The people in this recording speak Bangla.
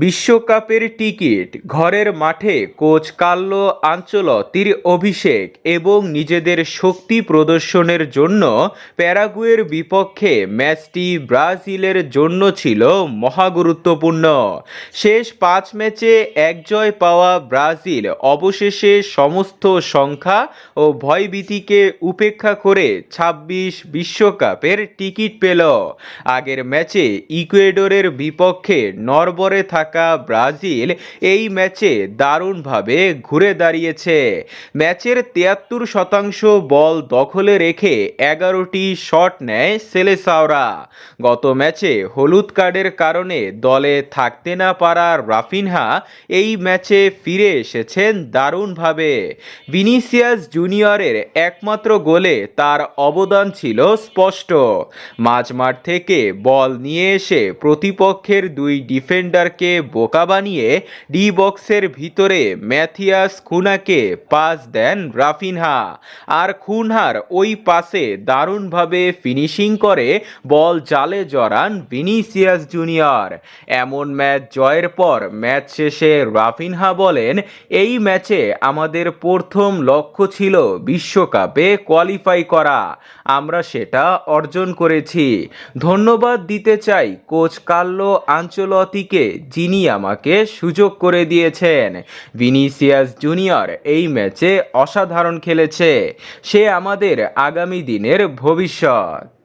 বিশ্বকাপের টিকিট, ঘরের মাঠে কোচ কার্লো আঞ্চলতির অভিষেক এবং নিজেদের শক্তি প্রদর্শনের জন্য প্যারাগুয়ের বিপক্ষে ম্যাচটি ব্রাজিলের জন্য ছিল মহাগুরুত্বপূর্ণ। শেষ পাঁচ ম্যাচে এক জয় পাওয়া ব্রাজিল অবশেষে সমস্ত সংখ্যা ও ভয়ভীতিকে উপেক্ষা করে ছাব্বিশ বিশ্বকাপের টিকিট পেল। আগের ম্যাচে ইকুয়েডরের বিপক্ষে নরবরে থাকা ব্রাজিল এই ম্যাচে দারুণভাবে ঘুরে দাঁড়িয়েছে। ম্যাচের তিয়াত্তর শতাংশ বল দখলে রেখে এগারোটি শট নেয় সেলেসাওরা। গত ম্যাচে হলুদ কার্ডের কারণে দলে থাকতে না পারা রাফিনহা এই ম্যাচে ফিরে এসেছেন দারুণভাবে। ভিনিসিয়াস জুনিয়রের একমাত্র গোলে তার অবদান ছিল স্পষ্ট। মাঝমাঠ থেকে বল নিয়ে এসে প্রতিপক্ষের দুই ডিফেন্ডারকে বোকা বানিয়ে ডি বক্সের ভিতরে ম্যাথিয়াস খুনাকে পাস দেন রাফিনহা। আর খুনহার ওই পাসে দারুণভাবে ফিনিশিং করে বল জালে জড়ান ভিনিসিয়াস জুনিয়র। এমন ম্যাচ জয়ের পর ম্যাচ শেষে রাফিনহা বলেন, এই ম্যাচে আমাদের প্রথম লক্ষ্য ছিল বিশ্বকাপে কোয়ালিফাই করা। আমরা সেটা অর্জন করেছি। ধন্যবাদ দিতে চাই কোচ কার্লো আঞ্চলতিকে যিনি আমাকে সুযোগ করে দিয়েছেন। ভিনিসিয়াস জুনিয়র এই ম্যাচে অসাধারণ খেলেছে। সে আমাদের আগামী দিনের ভবিষ্যৎ।